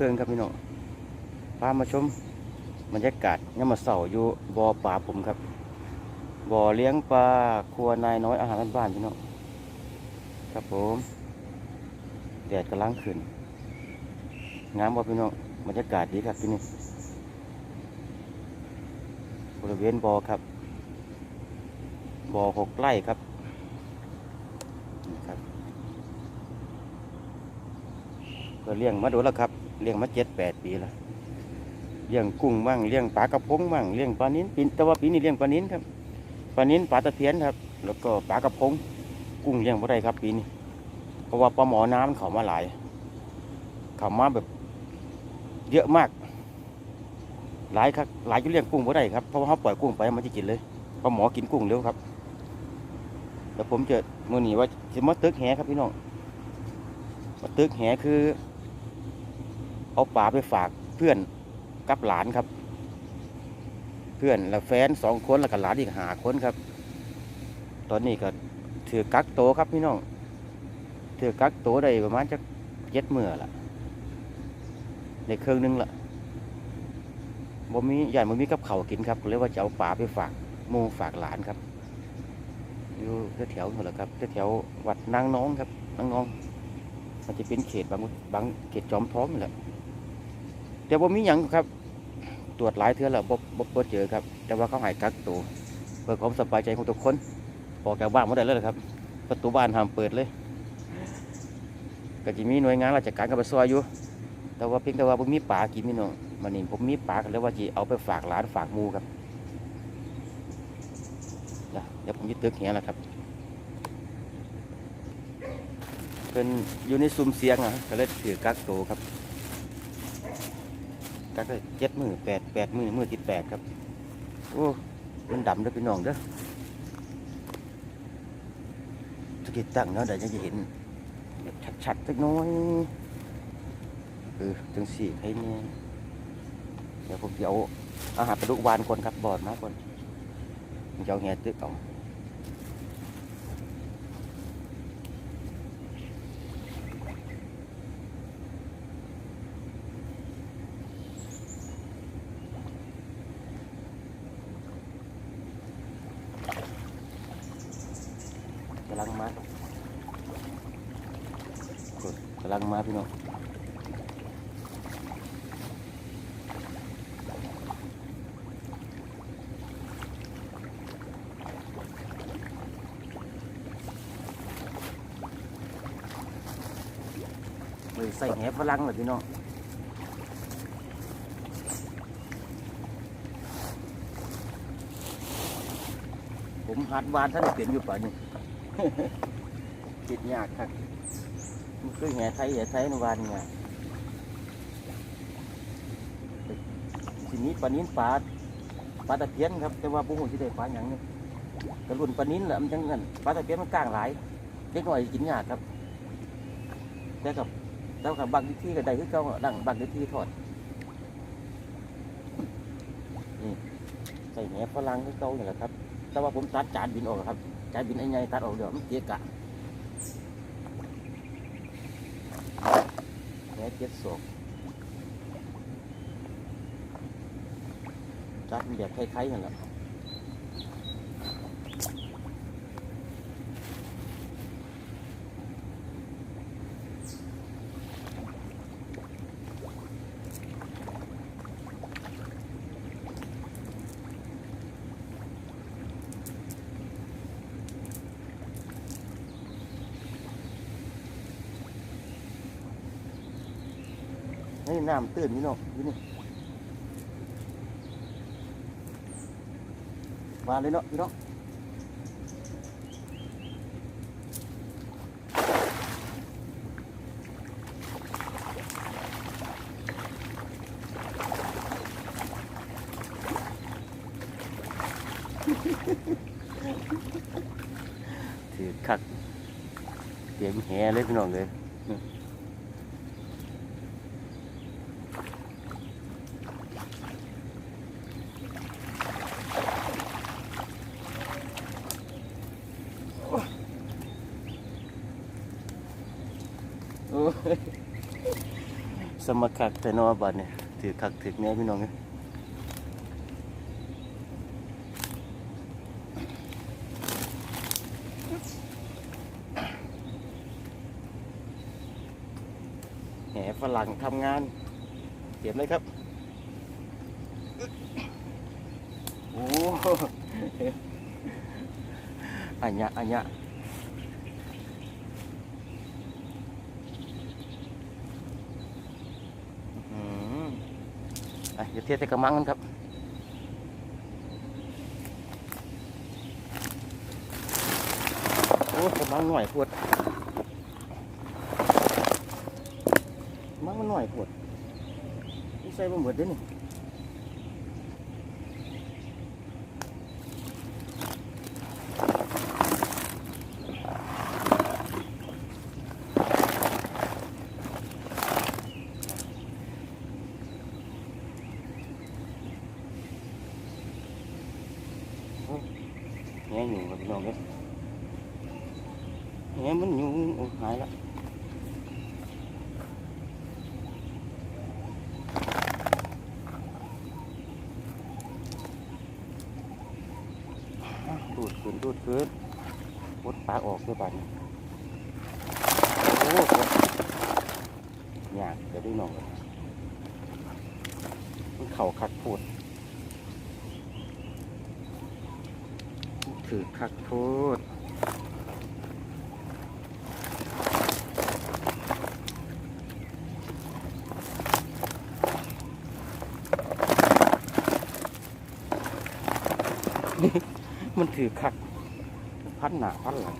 มาณหกโมงครึ่งครับพี่น้องพามาชมบรรยากาศยังมาเสาร์อยู่บ่อปลาผมครับ บ่อเลี้ยงปลาครัวนายน้อยอาหารบ้านๆพี่น้องครับผมแดดกำลังขึ้นงามบ่พี่น้องบรรยากาศดีครับที่นี่บริเวณบ่อครับบ่อหกไร่ครับนี่ครับ ก็เลี้ยงมาดูแล้วครับ เลี้ยงมาเจ็ดแปดปีแล้วเลี้ยงกุ้งบ้างเลี้ยงปลากระพงบ้างเลี้ยงปลานิ้นปีแต่ว่าปีนี้เลี้ยงปลานิ้นครับปลานิ้นปลาตะเพียนครับ แล้วก็ปลากระพง กุ้งเลี้ยงบ่ได้ครับ ปีนี้เพราะว่าปลาหมอน้ำมันเขามาหลาย เขามาแบบ เยอะมาก หลายครับหลายจะเลี้ยงกุ้งบ่ได้ครับเพราะว่าเขาปล่อยกุ้งไปมันจะกินเลยปลาหมอกินกุ้งเร็วครับแต่ผมจะมื่อนี้ว่าจะมาตึกแหครับพี่น้องมาตึกแหคือ เอาปลาไปฝากเพื่อนกับหลานครับ เพื่อนและแฟนสองคนแล้วก็หลานอีกหาคนครับ ตอนนี้ก็ถือกักโตครับพี่น้องถือกักโตได้ประมาณจะเจ็ดเมื่อละในเครื่องนึงละบ่มีใหญ่บ่มีกับเขากินครับก็เลยว่าจะเอาปลาไปฝากมูฝากหลานครับ อยู่แถวๆนั่นแหละครับแถววัดนางน้องครับนางน้องมันจะเป็นเขตบางบางเขตจอมท้องนี่แหละ แต่ว่ามีหยังครับ ตรวจหลายเทื่อแล้วบ่บ่บ่เจอครับ แต่ว่าเขาหายกักตัวเพื่อความสบายใจของทุกคนออกจากบ้านไม่ได้เลยครับ ประตูบ้านห้ามเปิดเลยก็จะมีหน่วยงานราชการกับไปซอยอยู่ แต่ว่าเพียงแต่ว่าผมมีปลากินพี่น้องมันนี่ผมมีปลากันแล้วว่าจะเอาไปฝากหลานฝากมูครับเดี๋ยวผมยึดตึกเฮียนะครับเป็นอยู่ในซุ้มเสียงอะก็เลยถือกักโตวครับ กักได้เจ็ดมือแปดแปดมือมือติดแปดครับ โอ้ มันดำเด้วยพี่น้องเด้อจะกิดตั้งเนาะเดี๋ยวจะเห็นแบบชัดๆสักน้อยเออจังสี่ให้เนี่ยเดี๋ยวผมจะเอาอาหารปลาดุกวานก่อนครับบอดมาก่อนผมจะเอาแหตึกเอาำลังมากำลังมาพี่น้องเลยใส่แหฝรั่งเลยพี่น้องผมหัดวานท่านเปลี่ยนอยู่ป่ะนี่ คิดยากครับมันคือแห่ไทยแห่ไทยนวานไงทีนี้ปลานิ้นปลาปลาตะเพียนครับ แต่ว่าบุ้งที่ได้ปลาอย่างนี้กระลุนปลานิ้นแหละมันจังเงินปลาตะเพียนมันกลางหลายเล็กหน่อยกินยากครับแต่กับแต่กับบางที่ก็ได้คือเก่าดังบางที่ทอดนี่ใส่แหนฝรั่งคือเก่านี่แหละครับ แต่ว่าผมตัดจานบินออกครับ จานบินไอ้ไงตัดออกเดี๋ยวมันเกะกะแหนเจ็ดศอกจัดแบบคล้ายๆกันแหละ น้ำตื้นนี่เนาะอยู่นี่มาเลยเนาะพี่น้องถือคักเตรียมแหเลยพี่น้องเลย น สมคักแต่นอบัดเนี่ยถือคักถือแน่พี่น้องเอ้ยแหมฝรั่งทำงานเก็บเลยครับ โอ้อันยะอันยะ เดี๋ยวเทียบใส่กระมังกันครับโอ้กระมังหน่อยปวดกระมังมันหน่อยปวดนี่ใส่บะหมดเด้อนี่ แง่อยู่กับพี่น้องครับแง่มันยู่โอ้หายละดูดขึ้นดูดขึ้นปดปลาออกด้วยบัดนี้โอ้ปดยากจะได้น้องมันเข่าคักพูด ถือคักโทษมันถือคัก พัดหนาพัดหลัง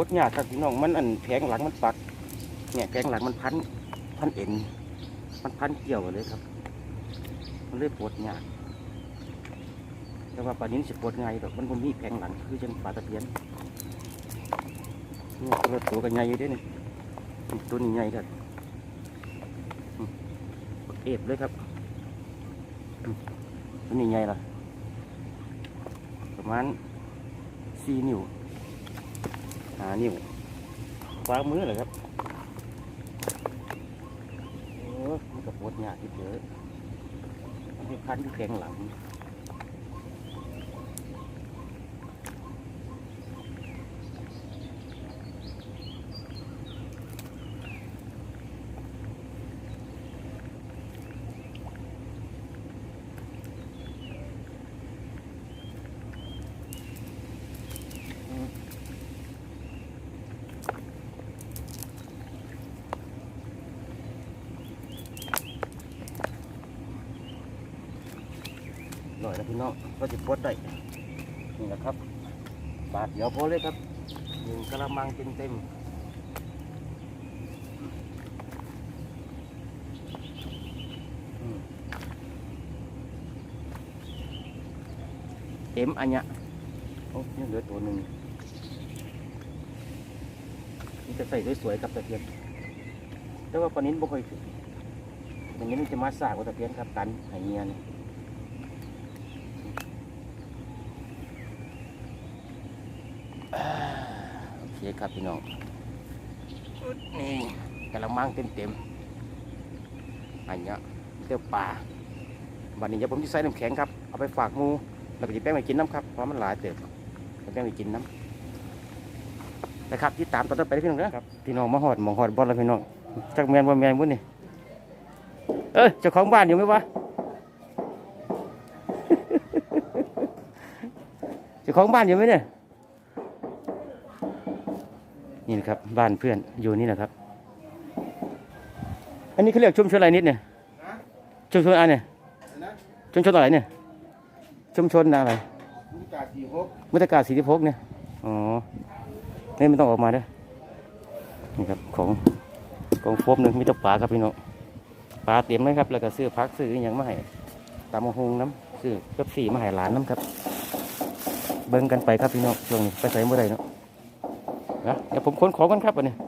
พดยากครับพี่น้องมันอันแผงหลังมันปักเนี่ยแผงหลังมันพันพันเอ็นมันพันเกี่ยวเลยครับ มันเลยปวดยากแต่ว่าปลานิ้นสิปวดไง่ายดอกมันบ่มีแผงหลังคือจังปลาตะเพียนนี่ตัวตัวกันใหญ่อยู่เด้นี่นี่ตัวนี้ใหญ่ครับอืมบักเอฟเลยครับตัวนี้ใหญ่ละประมาณสี่นิ้ว หานิ้วฟ้ามือเลยครับเออมันก็ปวดยากที่เจอที่พันที่แข็งหลัง นะพี่น้องก็จะปวดได้นี่แหละครับ บาทเดียวพอเลยครับหนึ่งกระมังเต็มเต็มเต็มอันเนี้ยโอ้ยังเหลือตัวหนึ่งนี่จะใส่สวยๆกับตะเพียนแต่ว่าปนิ้นบ่ค่อยถึงอย่างนี้มันจะมาสากกว่าตะเพียนครับกันไหเงียนี่ อ่าโอ เคครับพี่น้องนี่กำลังมังเต็มเต็มๆอันเนี้ยเตี้ยวปลาวันนี้เดี๋ยวผมจะใส่น้ำแข็งครับเอาไปฝากหมูแล้วก็จะแป้งไปกินน้ำครับเพราะมันหลายเติบจะแป้งไปกินน้ำนะครับที่ตามตอนต่อไปพี่น้องนะครับพี่น้องมาหอดหมองหอดบอลแล้วพี่น้องจักแมนบ่แมนบุ้นนี่เอ้ยเจ้าของบ้านอยู่ไหมวะเจ้าของบ้านอยู่ไหมเนี่ย นี่นะครับบ้านเพื่อนอยู่นี่นะครับ อันนี้เขาเรียกชุมชนอะไรนิดเนี่ยฮะชุมชนอะไรเนี่ยนะชุมชนอะไรเนี่ยชุมชนอะไรมีกาสี่หกมุตกาสี่สิบหกเนี่ยอ๋อนี่ไม่ต้องออกมาเด้อนี่ครับของของโฟมหนึ่งมีแตปลาครับพี่น้องปลาเตรียมไว้ครับ แล้วก็ซื้อพักซื้ออหย่างมาให้ตามหงน้ำซื้อเป๊ปซี่มาให้หลานน้ำครับ เบิ่งกันไปครับพี่น้องช่วงนี้ไปใส่เมื่อไรเนาะนะ เดี๋ยวผมค้นของกันครับวันนี้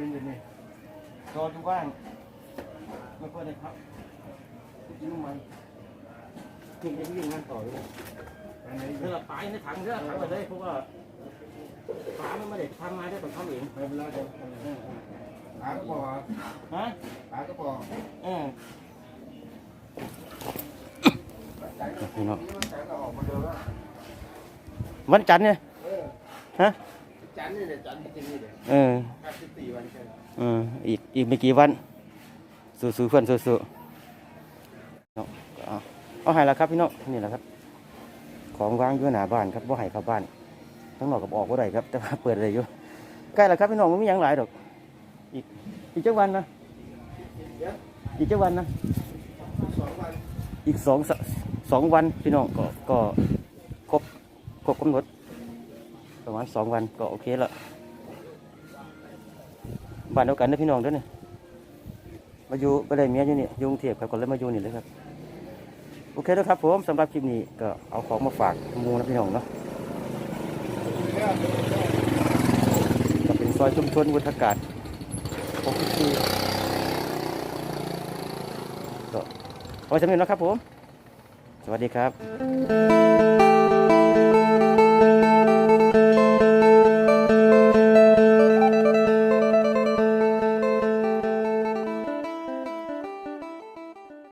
นึงเลยเนี่ยรอดูบ้างไม่ค่อยได้ครับกินน้ำมันถึงจะวิ่งงานต่อเลยอันไหนเรือไปในถังเรือถังไปเลยเพราะว่าฝามันไม่ได้ทำมาได้ต้องทำเองไม่เป็นไรเดี๋ยวหาก็พอฮะหาก็พอเออจ่ายก็พี่น้องจ่ายก็ออกมาเดินแล้ววันจันทร์เนี่ยเออฮะจันทร์นี่เนี่ยจันทร์ที่นี่เดี๋ยวเออ เอออีกอีกไม่กี่วัน สู้ๆเพื่อนสู้ๆเนาะเอาเอาให้แล้วครับพี่น้องนี่แหละครับ ของวางอยู่หน้าบ้านครับว่าให้เข้าบ้านทั้งนอกกับออกก็ได้ครับ แต่ว่าเปิดอะไรอยู่ใกล้แล้วครับพี่น้องมันมีอย่างหลายดอก อีกอีกเจ้าวันนะอีกเจ้าวันนะอีกสองสสองวันพี่น้องก็ก็ครบครบกำหนดประมาณสองวันก็โอเคละ บ้านเดียวกันนะพี่น้องด้วยเนี่ยมาอยู่ไปเลยเมียอยู่นี่ยุงเทพครับก็เลยมาอยู่นี่เลยครับโอเคแล้วครับผมสำหรับคลิปนี้ก็เอาของมาฝากมูนะพี่น้องเนาะก็เป็นซอยชุมชนวุฒากาศ64ก็เอาไว้สำเร็จแล้วครับผม สวัสดีครับ